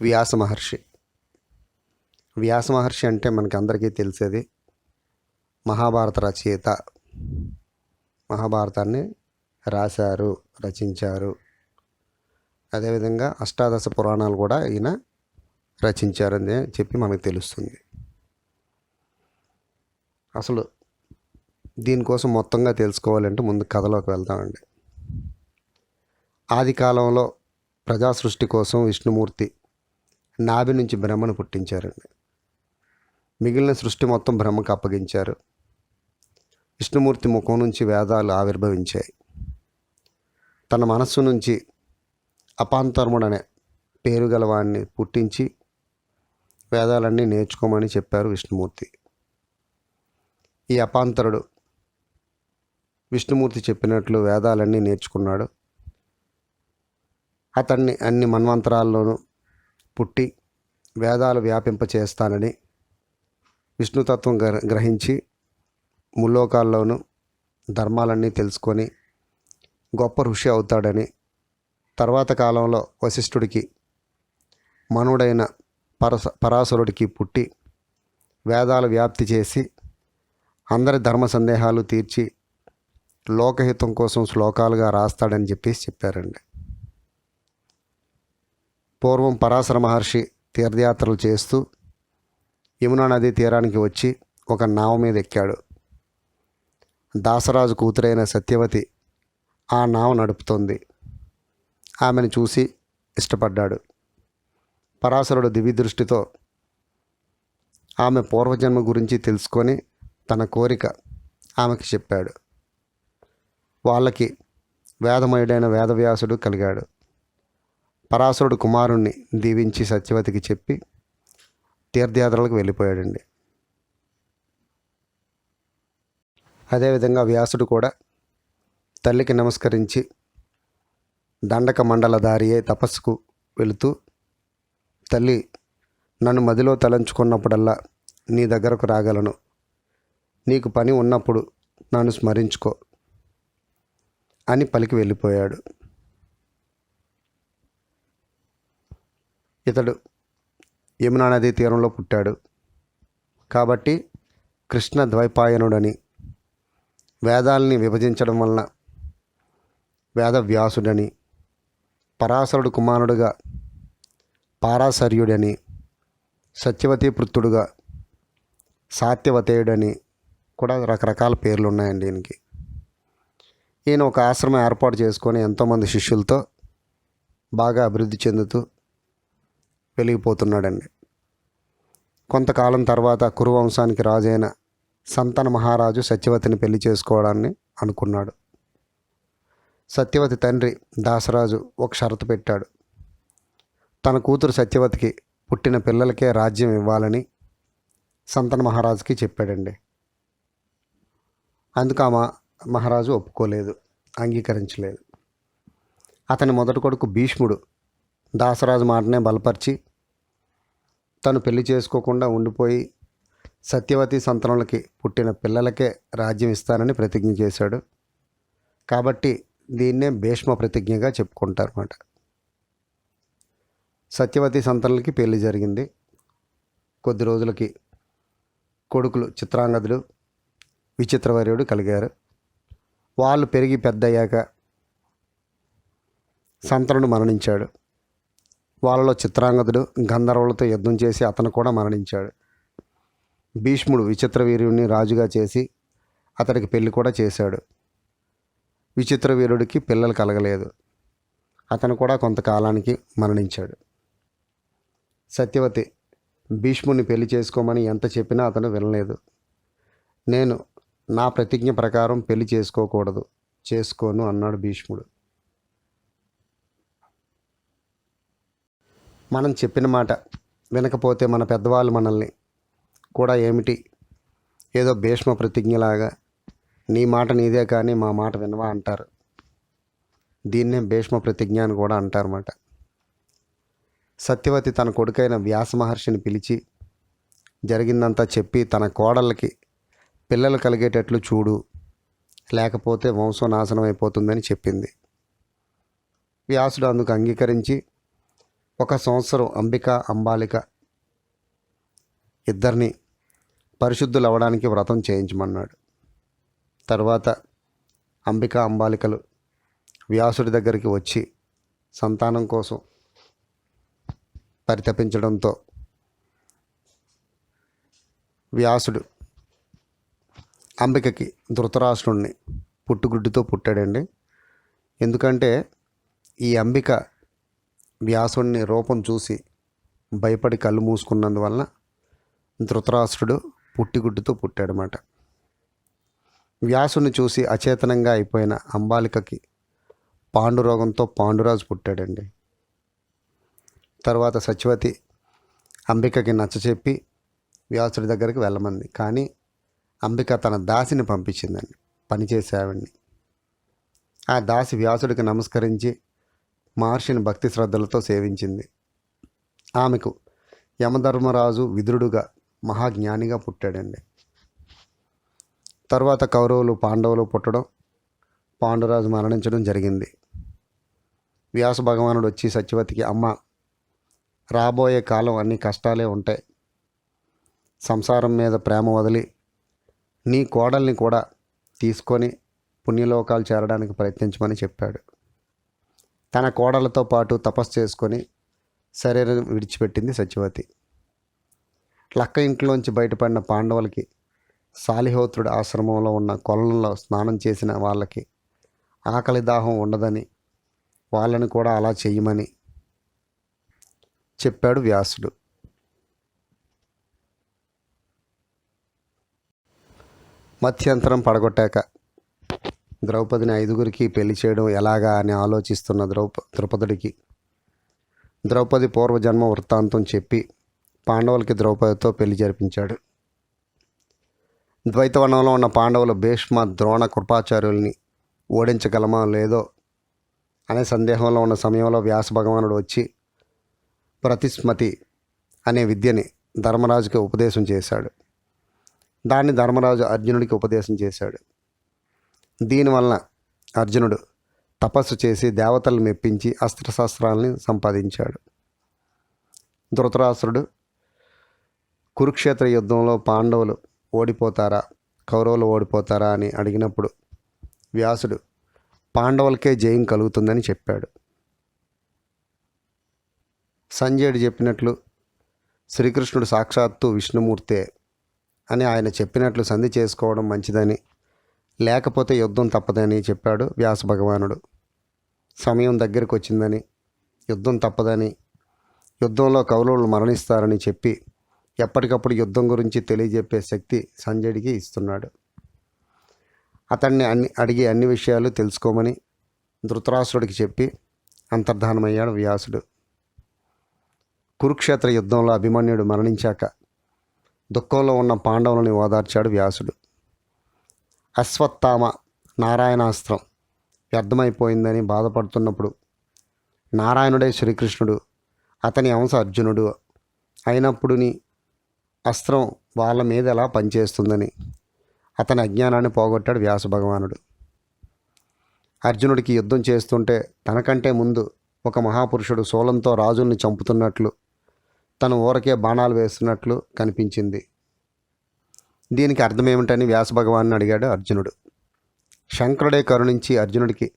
వ్యాస మహర్షి. వ్యాస మహర్షి అంటే మనకి అందరికీ తెలిసేది మహాభారత రచయిత. మహాభారతాన్ని రాశారు రచించారు. అదేవిధంగా అష్టాదశ పురాణాలు కూడా ఈయన రచించారని చెప్పి మనకు తెలుస్తుంది. అసలు దీనికోసం మొత్తంగా తెలుసుకోవాలంటే ముందు కథలోకి వెళ్తామండి ఆది కాలంలో ప్రజా సృష్టి కోసం విష్ణుమూర్తి నాభి నుంచి బ్రహ్మను పుట్టించారండి. మిగిలిన సృష్టి మొత్తం బ్రహ్మకు అప్పగించారు. విష్ణుమూర్తి ముఖం నుంచి వేదాలు ఆవిర్భవించాయి. తన మనస్సు నుంచి అపాంతరముడనే పేరు గలవాడిని పుట్టించి వేదాలన్నీ నేర్చుకోమని చెప్పారు విష్ణుమూర్తి. ఈ అపాంతరుడు విష్ణుమూర్తి చెప్పినట్లు వేదాలన్నీ నేర్చుకున్నాడు. అతన్ని అన్ని మన్వంతరాల్లోనూ పుట్టి వేదాలు వ్యాపింప చేస్తానని విష్ణుతత్వం గ్ర గ్రహించి ముల్లోకాల్లోనూ ధర్మాలన్నీ తెలుసుకొని గొప్ప ఋషి అవుతాడని తర్వాత కాలంలో వశిష్ఠుడికి మనుడైన పరస పరాశరుడికి పుట్టి వేదాలు వ్యాప్తి చేసి అందరి ధర్మ సందేహాలు తీర్చి లోకహితం కోసం శ్లోకాలుగా రాస్తాడని చెప్పేసి చెప్పారండి. పూర్వం పరాశర మహర్షి తీర్థయాత్రలు చేస్తూ యమునా నది తీరానికి వచ్చి ఒక నావ మీద ఎక్కాడు. దాసరాజు కూతురైన సత్యవతి ఆ నావ నడుపుతోంది. ఆమెను చూసి ఇష్టపడ్డాడు. పరాశరుడు దివ్య దృష్టితో ఆమె పూర్వజన్మ గురించి తెలుసుకొని తన కోరిక ఆమెకి చెప్పాడు. వాళ్ళకి వేదమయుడైన వేదవ్యాసుడు కలిగాడు. పరాశరుడు కుమారుణ్ణి దీవించి సత్యవతికి చెప్పి తీర్థయాత్రలకు వెళ్ళిపోయాడండి. అదేవిధంగా వ్యాసుడు కూడా తల్లికి నమస్కరించి దండక మండల దారియే తపస్సుకు వెళుతూ తల్లి నన్ను మదిలో తలంచుకున్నప్పుడల్లా నీ దగ్గరకు రాగలను. నీకు పని ఉన్నప్పుడు నన్ను స్మరించుకో అని పలికి వెళ్ళిపోయాడు. ఇతడు యమునా నదీ తీరంలో పుట్టాడు. కాబట్టి కృష్ణ ద్వైపాయనుడని వేదాల్ని విభజించడం వలన వేదవ్యాసుడని పరాశరుడు కుమారుడుగా పారాశర్యుడని సత్యవతి పుత్రుడుగా సాత్యవతేయుడని కూడా రకరకాల పేర్లు ఉన్నాయండి ఈయనకి. ఈయన ఒక ఆశ్రమం ఏర్పాటు చేసుకొని ఎంతోమంది శిష్యులతో బాగా అభివృద్ధి చెందుతూ వెలిగిపోతున్నాడండి. కొంతకాలం తర్వాత కురువంశానికి రాజైన సంతన మహారాజు సత్యవతిని పెళ్ళి చేసుకోవడాన్ని అనుకున్నాడు. సత్యవతి తండ్రి దాసరాజు ఒక షరతు పెట్టాడు. తన కూతురు సత్యవతికి పుట్టిన పిల్లలకే రాజ్యం ఇవ్వాలని సంతన మహారాజుకి చెప్పాడండి. అందుకు ఆమె మహారాజు ఒప్పుకోలేదు అంగీకరించలేదు. అతని మొదటి కొడుకు భీష్ముడు దాసరాజు మాటనే బలపరిచి తను పెళ్ళి చేసుకోకుండా ఉండిపోయి సత్యవతి సంతానములకి పుట్టిన పిల్లలకే రాజ్యం ఇస్తానని ప్రతిజ్ఞ చేశాడు. కాబట్టి దీన్నే భీష్మ ప్రతిజ్ఞగా చెప్పుకుంటారన్నమాట. సత్యవతి సంతానలకి పెళ్ళి జరిగింది. కొద్ది రోజులకి కొడుకులు చిత్రాంగదులు విచిత్రవర్యుడు కలిగారు. వాళ్ళు పెరిగి పెద్దయ్యాక సంతనుడు మరణించాడు. వాళ్ళలో చిత్రాంగదుడు గంధర్వులతో యుద్ధం చేసి అతను కూడా మరణించాడు. భీష్ముడు విచిత్ర వీరుణ్ణి రాజుగా చేసి అతడికి పెళ్ళి కూడా చేశాడు. విచిత్ర వీరుడికి పిల్లలు కలగలేదు. అతను కూడా కొంతకాలానికి మరణించాడు. సత్యవతి భీష్ముని పెళ్ళి చేసుకోమని ఎంత చెప్పినా అతను వినలేదు. నేను నా ప్రతిజ్ఞ ప్రకారం పెళ్ళి చేసుకోకూడదు. చేసుకోను అన్నాడు భీష్ముడు. మనం చెప్పిన మాట వినకపోతే మన పెద్దవాళ్ళు మనల్ని కూడా ఏమిటి? ఏదో భీష్మ ప్రతిజ్ఞలాగా నీ మాట నీదే కానీ మా మాట వినవా అంటారు. దీన్నే భీష్మ ప్రతిజ్ఞ అని కూడా అంటారన్నమాట. సత్యవతి తన కొడుకైన వ్యాస మహర్షిని పిలిచి జరిగిందంతా చెప్పి తన కోడళ్ళకి పిల్లలు కలిగేటట్లు చూడు లేకపోతే వంశం నాశనం అయిపోతుందని చెప్పింది. వ్యాసుడు అందుకు అంగీకరించి ఒక సంవత్సరం అంబిక అంబాలిక ఇద్దరిని పరిశుద్ధులు అవ్వడానికి వ్రతం చేయించమన్నాడు. తర్వాత అంబిక అంబాలికలు వ్యాసుడి దగ్గరికి వచ్చి సంతానం కోసం పరితపించడంతో వ్యాసుడు అంబికకి ధృతరాష్ట్రుణ్ణి పుట్టుగుడ్డుతో పుట్టాడండి. ఎందుకంటే ఈ అంబిక వ్యాసుడిని రూపం చూసి భయపడి కళ్ళు మూసుకున్నందువలన ధృతరాష్ట్రుడు పుట్టిగుడ్డుతో పుట్టాడనమాట వ్యాసుని చూసి అచేతనంగా అయిపోయిన అంబాలికకి పాండురోగంతో పాండురాజు పుట్టాడండి. తర్వాత సత్యవతి అంబికకి నచ్చచెప్పి వ్యాసుడి దగ్గరికి వెళ్ళమంది. కానీ అంబిక తన దాసిని పంపించిందండి. పనిచేసే ఆవిడ్ని. ఆ దాసి వ్యాసుడికి నమస్కరించి మహర్షిని భక్తి శ్రద్ధలతో సేవించింది. ఆమెకు యమధర్మరాజు విదురుడుగా మహాజ్ఞానిగా పుట్టాడండి. తర్వాత కౌరవులు పాండవులు పుట్టడం పాండురాజు మరణించడం జరిగింది. వ్యాస భగవానుడు వచ్చి సత్యవతికి అమ్మ రాబోయే కాలం అన్ని కష్టాలే ఉంటాయి. సంసారం మీద ప్రేమ వదిలి నీ కోడల్ని కూడా తీసుకొని పుణ్యలోకాలు చేరడానికి ప్రయత్నించమని చెప్పాడు. తన కోడలతో పాటు తపస్సు చేసుకొని శరీరం విడిచిపెట్టింది సత్యవతి. లక్క ఇంట్లోంచి బయటపడిన పాండవులకి సాలిహోత్రుడి ఆశ్రమంలో ఉన్న కొలంలో స్నానం చేసిన వాళ్ళకి ఆకలి దాహం ఉండదని వాళ్ళని కూడా అలా చేయమని చెప్పాడు వ్యాసుడు. మధ్యంతరం పడగొట్టాక ద్రౌపదిని ఐదుగురికి పెళ్ళి చేయడం ఎలాగా అని ఆలోచిస్తున్న ద్రౌప ద్రౌపదుడికి. ద్రౌపది పూర్వజన్మ వృత్తాంతం చెప్పి పాండవులకి ద్రౌపదితో పెళ్ళి జరిపించాడు. ద్వైతవనంలో ఉన్న పాండవులు భీష్మ ద్రోణ కృపాచార్యుల్ని ఓడించగలమా లేదో అనే సందేహంలో ఉన్న సమయంలో వ్యాస భగవానుడు వచ్చి ప్రతిస్మతి అనే విద్యని ధర్మరాజుకి ఉపదేశం చేశాడు. దాన్ని ధర్మరాజు అర్జునుడికి ఉపదేశం చేశాడు. దీనివలన అర్జునుడు తపస్సు చేసి దేవతలను మెప్పించి అస్త్రశస్త్రాలని సంపాదించాడు. ధృతరాసురుడు కురుక్షేత్ర యుద్ధంలో పాండవులు ఓడిపోతారా? కౌరవులు ఓడిపోతారా అని అడిగినప్పుడు వ్యాసుడు పాండవులకే జయం కలుగుతుందని చెప్పాడు. సంజయుడు చెప్పినట్లు శ్రీకృష్ణుడు సాక్షాత్తు విష్ణుమూర్తే అని ఆయన చెప్పినట్లు సంధి చేసుకోవడం మంచిదని లేకపోతే యుద్ధం తప్పదని చెప్పాడు వ్యాస భగవానుడు. సమయం దగ్గరకు వచ్చిందని యుద్ధం తప్పదని యుద్ధంలో కౌరవులు మరణిస్తారని చెప్పి ఎప్పటికప్పుడు యుద్ధం గురించి తెలియజెప్పే శక్తి సంజయుడికి ఇస్తున్నాడు. అతన్ని అన్ని అడిగి అన్ని విషయాలు తెలుసుకోమని ధృతరాష్ట్రుడికి చెప్పి అంతర్ధానమయ్యాడు వ్యాసుడు. కురుక్షేత్ర యుద్ధంలో అభిమన్యుడు మరణించాక దుఃఖంలో ఉన్న పాండవులని ఓదార్చాడు వ్యాసుడు. అశ్వత్థామ నారాయణాస్త్రం వ్యర్థమైపోయిందని బాధపడుతున్నప్పుడు నారాయణుడే శ్రీకృష్ణుడు అతని అంశ అర్జునుడు అయినప్పుడుని అస్త్రం వాళ్ళ మీద ఎలా పనిచేస్తుందని అతని అజ్ఞానాన్ని పోగొట్టాడు వ్యాస భగవానుడు. అర్జునుడికి యుద్ధం చేస్తుంటే తనకంటే ముందు ఒక మహాపురుషుడు శూలంతో రాజుల్ని చంపుతున్నట్లు తను ఊరకే బాణాలు వేస్తున్నట్లు కనిపించింది. దీనికి అర్థం ఏమిటని వ్యాస భగవాన్ని అడిగాడు అర్జునుడు. శంకరుడే కరుణించి అర్జునుడికి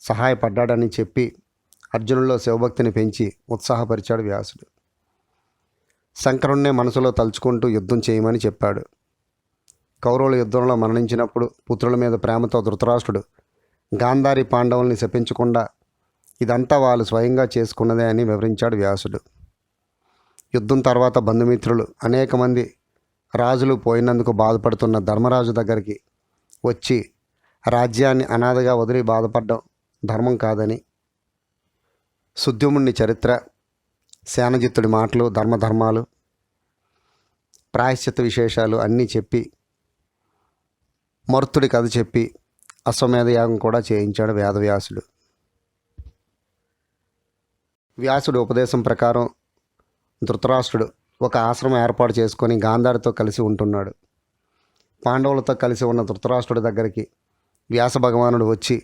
సహాయపడ్డాడని చెప్పి అర్జునుల్లో శివభక్తిని పెంచి ఉత్సాహపరిచాడు వ్యాసుడు. శంకరుణ్ణే మనసులో తలుచుకుంటూ యుద్ధం చేయమని చెప్పాడు. కౌరవుల యుద్ధంలో మరణించినప్పుడు పుత్రుల మీద ప్రేమతో ధృతరాష్ట్రుడు గాంధారి పాండవుల్ని శపించకుండా ఇదంతా వాళ్ళు స్వయంగా చేసుకున్నదే అని వివరించాడు వ్యాసుడు. యుద్ధం తర్వాత బంధుమిత్రులు అనేక మంది రాజులు పోయినందుకు బాధపడుతున్న ధర్మరాజు దగ్గరికి వచ్చి రాజ్యాన్ని అనాథగా వదిలి బాధపడడం ధర్మం కాదని సుద్యుముని చరిత్ర సేనజిత్తుడి మాటలు ధర్మధర్మాలు ప్రాయశ్చిత్త విశేషాలు అన్నీ చెప్పి మరుతుడి కథ చెప్పి అశ్వమేధ యాగం కూడా చేయించాడు వేదవ్యాసుడు. వ్యాసుడు ఉపదేశం ప్రకారం ధృతరాష్ట్రుడు ఒక ఆశ్రమం ఏర్పాటు చేసుకొని గాంధారితో కలిసి ఉంటున్నాడు. పాండవులతో కలిసి ఉన్న ధృతరాష్ట్రుడి దగ్గరికి వ్యాస భగవానుడు వచ్చి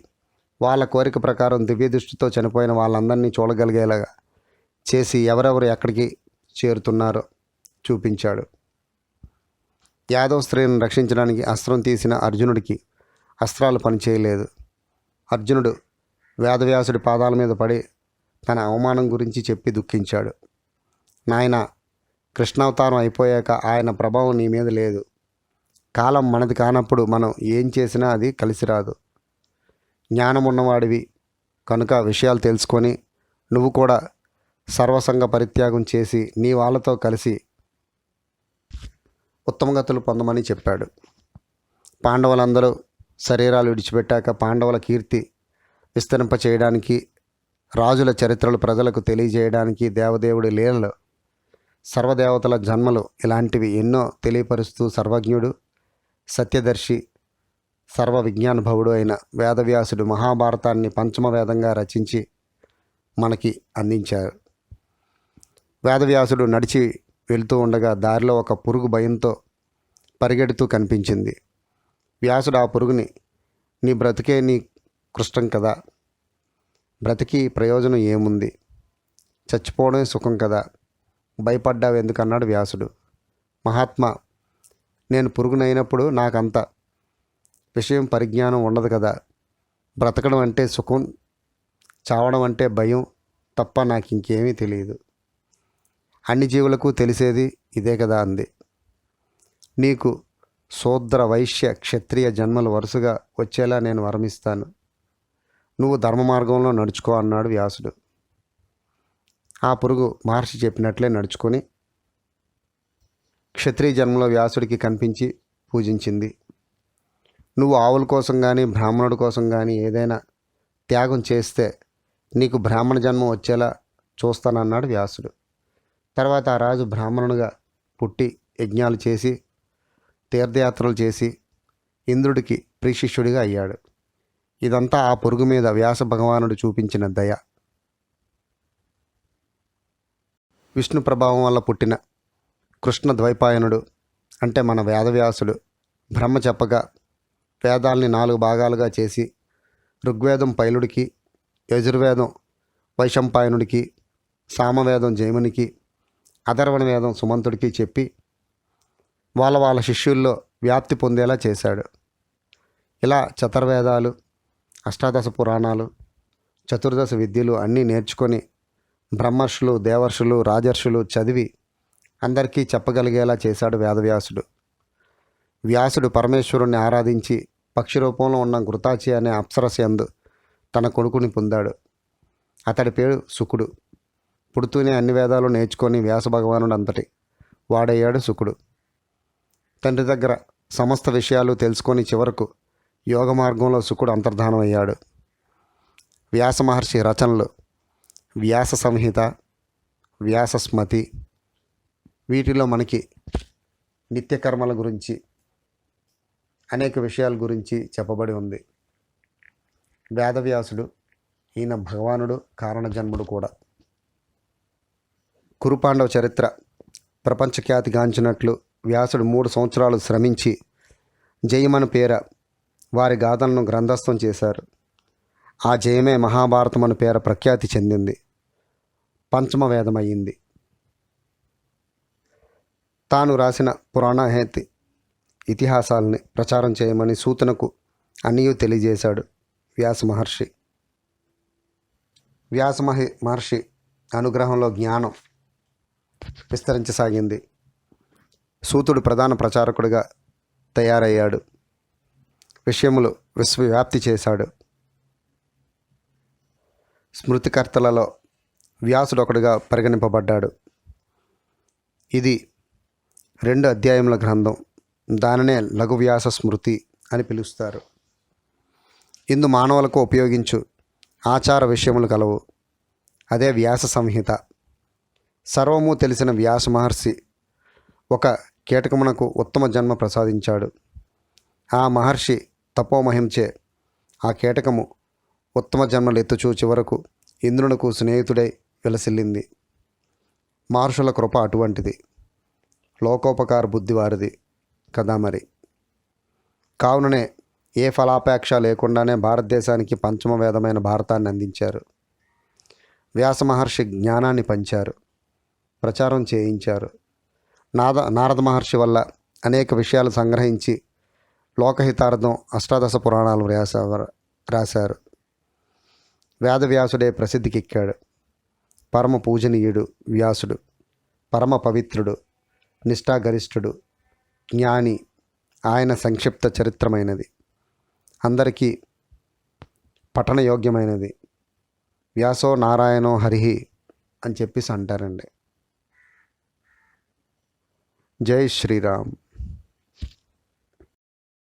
వాళ్ళ కోరిక ప్రకారం దివ్య దృష్టితో చనిపోయిన వాళ్ళందరినీ చూడగలిగేలాగా చేసి ఎవరెవరు ఎక్కడికి చేరుతున్నారో చూపించాడు. యాదవ్ స్త్రీని రక్షించడానికి అస్త్రం తీసిన అర్జునుడికి అస్త్రాలు పనిచేయలేదు. అర్జునుడు వేదవ్యాసుడి పాదాల మీద పడి తన అవమానం గురించి చెప్పి దుఃఖించాడు. నాయన కృష్ణావతారం అయిపోయాక ఆయన ప్రభావం నీ మీద లేదు. కాలం మనది కానప్పుడు మనం ఏం చేసినా అది కలిసి రాదు. జ్ఞానం ఉన్నవాడివి కనుక విషయాలు తెలుసుకొని నువ్వు కూడా సర్వసంగ పరిత్యాగం చేసి నీ వాళ్ళతో కలిసి ఉత్తమగతులు పొందమని చెప్పాడు. పాండవులందరూ శరీరాలు విడిచిపెట్టాక పాండవుల కీర్తి విస్తరింప చేయడానికి రాజుల చరిత్రలు ప్రజలకు తెలియజేయడానికి దేవదేవుడి లీలలు సర్వదేవతల జన్మలు ఇలాంటివి ఎన్నో తెలియపరుస్తూ సర్వజ్ఞుడు సత్యదర్శి సర్వ విజ్ఞానుభవుడు అయిన వేదవ్యాసుడు మహాభారతాన్ని పంచమ వేదంగా రచించి మనకి అందించారు. వేదవ్యాసుడు నడిచి వెళ్తూ ఉండగా దారిలో ఒక పురుగు భయంతో పరిగెడుతూ కనిపించింది. వ్యాసుడు ఆ పురుగుని నీ బ్రతికే నీ కృష్టం కదా బ్రతికి ప్రయోజనం ఏముంది? చచ్చిపోవడమే సుఖం కదా భయపడ్డావు ఎందుకన్నాడు వ్యాసుడు. మహాత్మా నేను పురుగునైనప్పుడు నాకంత విషయం పరిజ్ఞానం ఉండదు కదా. బ్రతకడం అంటే సుఖం చావడం అంటే భయం తప్ప నాకు ఇంకేమీ తెలియదు అన్ని జీవులకు తెలిసేది ఇదే కదా అంది. నీకు శూద్ర వైశ్య క్షత్రియ జన్మలు వరుసగా వచ్చేలా నేను వరమిస్తాను. నువ్వు ధర్మ మార్గంలో నడుచుకో అన్నాడు వ్యాసుడు. ఆ పురుగు మహర్షి చెప్పినట్లే నడుచుకొని క్షత్రియ జన్మలో వ్యాసుడికి కనిపించి పూజించింది. నువ్వు ఆవుల కోసం కానీ బ్రాహ్మణుడి కోసం కానీ ఏదైనా త్యాగం చేస్తే నీకు బ్రాహ్మణ జన్మ వచ్చేలా చూస్తానన్నాడు వ్యాసుడు. తర్వాత ఆ రాజు బ్రాహ్మణునిగా పుట్టి యజ్ఞాలు చేసి తీర్థయాత్రలు చేసి ఇంద్రుడికి ప్రిశిష్యుడిగా అయ్యాడు. ఇదంతా ఆ పొరుగు మీద వ్యాస భగవానుడు చూపించిన దయ. విష్ణు ప్రభావం వల్ల పుట్టిన కృష్ణ ద్వైపాయనుడు అంటే మన వేదవ్యాసుడు. బ్రహ్మ చెప్పగా వేదాల్ని నాలుగు భాగాలుగా చేసి ఋగ్వేదం పైలుడికి యజుర్వేదం వైశంపాయనుడికి సామవేదం జైమునికి అధర్వణ వేదం సుమంతుడికి చెప్పి వాళ్ళ వాళ్ళ శిష్యుల్లో వ్యాప్తి పొందేలా చేశాడు. ఇలా చతుర్వేదాలు అష్టాదశ పురాణాలు చతుర్దశ విద్యలు అన్నీ నేర్చుకొని బ్రహ్మర్షులు దేవర్షులు రాజర్షులు చదివి అందరికీ చెప్పగలిగేలా చేశాడు వేదవ్యాసుడు. వ్యాసుడు పరమేశ్వరుణ్ణి ఆరాధించి పక్షి రూపంలో ఉన్న ఘృతాచి అనే అప్సరస్యందు తన కొడుకుని పొందాడు. అతడి పేరు సుకుడు. పుడుతూనే అన్ని వేదాలు నేర్చుకొని వ్యాస భగవానుడు అంతటి వాడయ్యాడు సుకుడు. తండ్రి దగ్గర సమస్త విషయాలు తెలుసుకొని చివరకు యోగ మార్గంలో సుకుడు అంతర్ధానం అయ్యాడు వ్యాస మహర్షి రచనలు వ్యాస సంహిత వ్యాస స్మతి వీటిలో మనకి నిత్యకర్మల గురించి అనేక విషయాల గురించి చెప్పబడి ఉంది. వేదవ్యాసుడు ఈయన భగవానుడు కారణజన్ముడు కూడా. కురుపాండవ చరిత్ర ప్రపంచఖ్యాతిగాంచినట్లు వ్యాసుడు మూడు సంవత్సరాలు శ్రమించి జయమన పేర వారి గాథలను గ్రంథస్థం చేశారు. ఆ జయమే మహాభారతం అను పేర ప్రఖ్యాతి చెందింది. పంచమ వేదమయ్యింది తాను రాసిన పురాణహేతి ఇతిహాసాలని ప్రచారం చేయమని సూతనకు అన్నయూ తెలియజేశాడు వ్యాస మహర్షి. వ్యాస మహి మహర్షి అనుగ్రహంలో జ్ఞానం విస్తరించసాగింది. సూతుడు ప్రధాన ప్రచారకుడిగా తయారయ్యాడు. విషయములు విశ్వవ్యాప్తి చేశాడు. స్మృతికర్తలలో వ్యాసుడు ఒకడుగా పరిగణింపబడ్డాడు. ఇది రెండు అధ్యాయముల గ్రంథం. దానినే లఘు వ్యాస స్మృతి అని పిలుస్తారు. ఇందు మానవులకు ఉపయోగించు ఆచార విషయములు కలవు. అదే వ్యాస సంహిత. సర్వము తెలిసిన వ్యాస మహర్షి ఒక కీటకమునకు ఉత్తమ జన్మ ప్రసాదించాడు. ఆ మహర్షి తపోమహించే ఆ కీటకము ఉత్తమ జన్మలు ఎత్తుచూ చివరకు ఇంద్రునకు స్నేహితుడై విలసిల్లింది మహర్షుల కృప అటువంటిది. లోకోపకార బుద్ధి వారిది కదా మరి. కావుననే ఏ ఫలాపేక్ష లేకుండానే భారతదేశానికి పంచమ వేదమైన భారతాన్ని అందించారు. వ్యాస మహర్షి జ్ఞానాన్ని పంచారు. ప్రచారం చేయించారు. నాద నారద మహర్షి వల్ల అనేక విషయాలు సంగ్రహించి లోకహితార్థం అష్టాదశ పురాణాలు వ్యాస రాశారు వేదవ్యాసుడే ప్రసిద్ధికెక్కాడు. పరమ పూజనీయుడు వ్యాసుడు పరమ పవిత్రుడు నిష్ఠాగరిష్ఠుడు జ్ఞాని. ఆయన సంక్షిప్త చరిత్రమైనది. అందరికీ పఠనయోగ్యమైనది. వ్యాసో నారాయణో హరిహి అని చెప్పేసి అంటారండి. జై శ్రీరామ్.